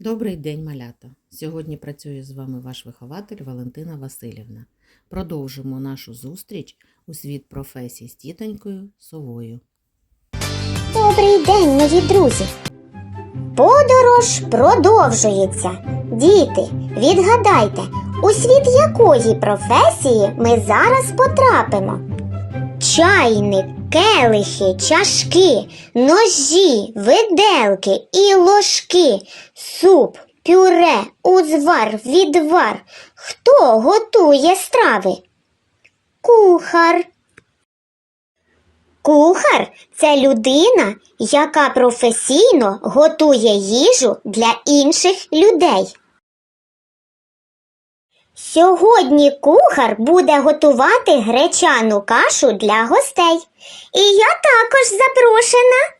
Добрий день, малята! Сьогодні працює з вами ваш вихователь Валентина Васильівна. Продовжимо нашу зустріч у світ професій з тітонькою совою. Добрий день, мої друзі! Подорож продовжується. Діти, відгадайте, у світ якої професії ми зараз потрапимо? Чайник, келихи, чашки, ножі, виделки і ложки, суп, пюре, узвар, відвар. Хто готує страви? Кухар. Кухар це людина, яка професійно готує їжу для інших людей. Сьогодні кухар буде готувати гречану кашу для гостей. І я також запрошена.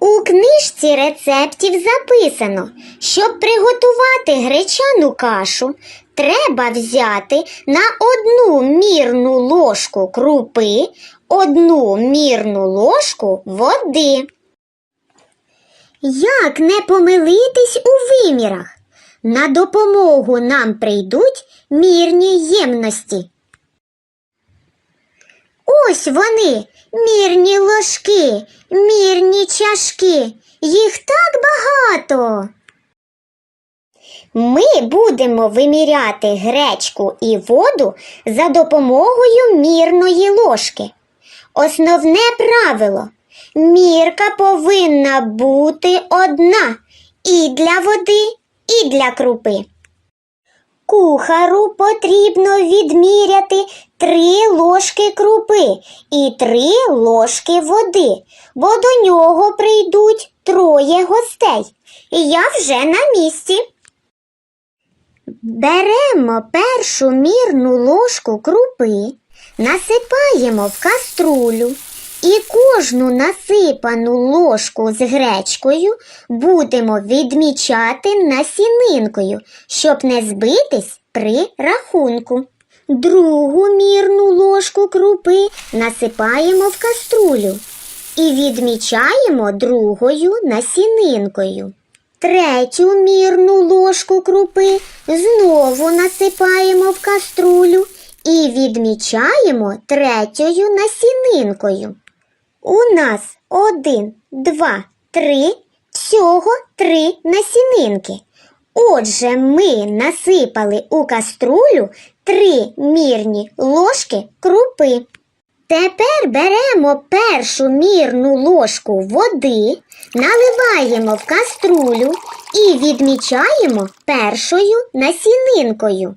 У книжці рецептів записано, щоб приготувати гречану кашу, треба взяти на одну мірну ложку крупи, одну мірну ложку води. Як не помилитись у вимірах? На допомогу нам прийдуть мірні ємності. Ось вони, мірні ложки, мірні чашки. Їх так багато. Ми будемо виміряти гречку і воду за допомогою мірної ложки. Основне правило мірка повинна бути одна і для води, і для крупи. Кухару потрібно відміряти три ложки крупи і три ложки води, бо до нього прийдуть троє гостей. І я вже на місці. Беремо першу мірну ложку крупи, насипаємо в каструлю і кожну насипану ложку з гречкою будемо відмічати насінинкою, щоб не збитись при рахунку. Другу мірну ложку крупи насипаємо в каструлю і відмічаємо другою насінинкою. Третю мірну ложку крупи знову насипаємо в каструлю і відмічаємо третьою насінинкою. У нас один, два, три, всього три насінинки. Отже, ми насипали у каструлю три мірні ложки крупи. Тепер беремо першу мірну ложку води, наливаємо в каструлю і відмічаємо першою насінинкою.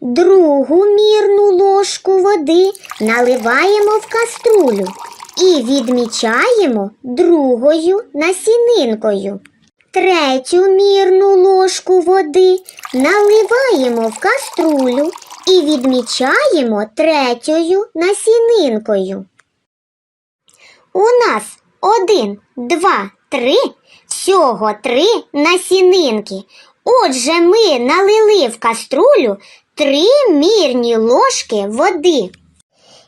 Другу мірну ложку води наливаємо в каструлю і відмічаємо другою насінинкою. Третю мірну ложку води наливаємо в каструлю і відмічаємо третьою насінинкою. У нас один, два, три, всього три насінинки. Отже, ми налили в каструлю три мірні ложки води.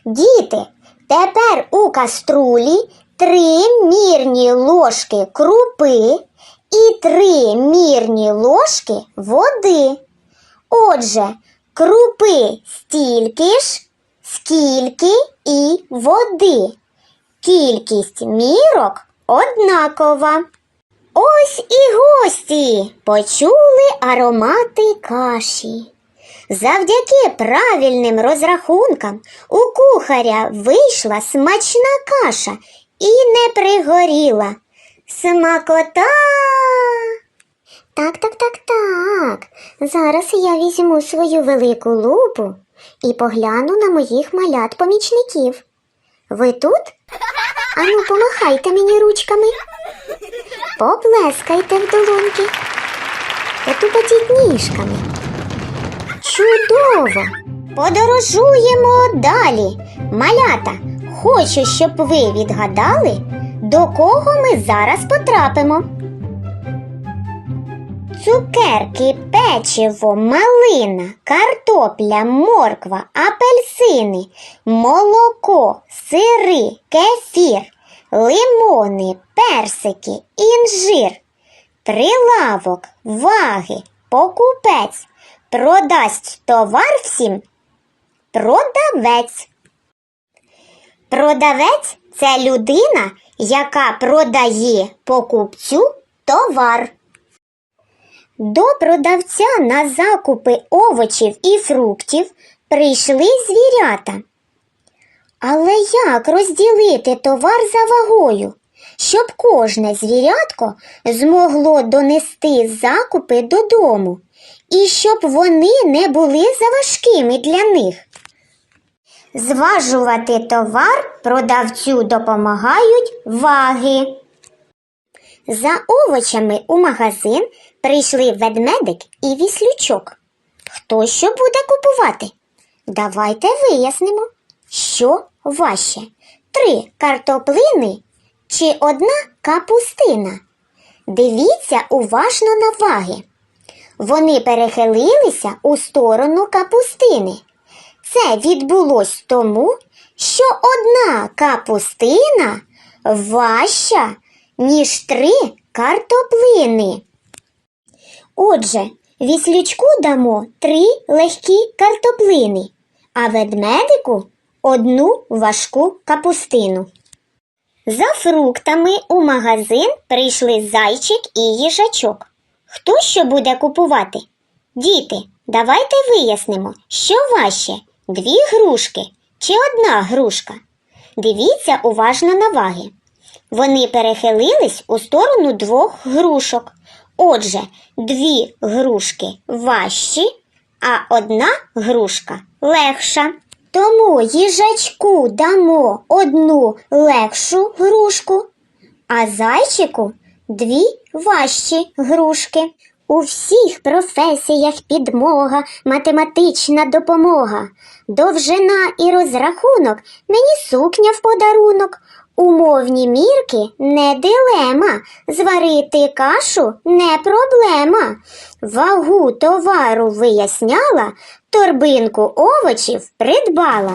Діти, тепер у каструлі три мірні ложки крупи і три мірні ложки води. Отже, крупи стільки ж, скільки і води. Кількість мірок однакова. Ось і гості почули аромати каші. Завдяки правильним розрахункам у кухаря вийшла смачна каша і не пригоріла. Смакота. Так, так, так, так. Зараз я візьму свою велику лупу і погляну на моїх малят-помічників. Ви тут? Ану, помахайте мені ручками. Поплескайте в долоньки. Потупотіть ніжками. Чудово! Подорожуємо далі. Малята, хочу, щоб ви відгадали, до кого ми зараз потрапимо. Цукерки, печиво, малина, картопля, морква, апельсини, молоко, сири, кефір, лимони, персики, інжир. прилавок, ваги, покупець, продасть товар всім, продавець. Продавець це людина, яка продає покупцю товар. До продавця на закупи овочів і фруктів прийшли звірята. Але як розділити товар за вагою, щоб кожне звірятко змогло донести закупи додому, і щоб вони не були заважкими для них? Зважувати товар продавцю допомагають ваги. За овочами у магазин прийшли ведмедик і віслючок. Хто що буде купувати? Давайте вияснимо, що важче три картоплини чи одна капустина. Дивіться уважно на ваги. Вони перехилилися у сторону капустини. Це відбулось тому, що одна капустина важча, ніж три картоплини. Отже, віслючку дамо три легкі картоплини, а ведмедику одну важку капустину. За фруктами у магазин прийшли зайчик і їжачок. Хто що буде купувати? Діти, давайте вияснимо, що важче дві грушки чи одна грушка. Дивіться уважно на ваги. Вони перехилились у сторону двох грушок. Отже, дві грушки важчі, а одна грушка легша. Тому їжачку дамо одну легшу грушку, а зайчику дві важчі грушки. У всіх професіях підмога, математична допомога, довжина і розрахунок, мені сукня в подарунок. Умовні мірки не дилема, зварити кашу не проблема. Вагу товару виясняла, торбинку овочів придбала.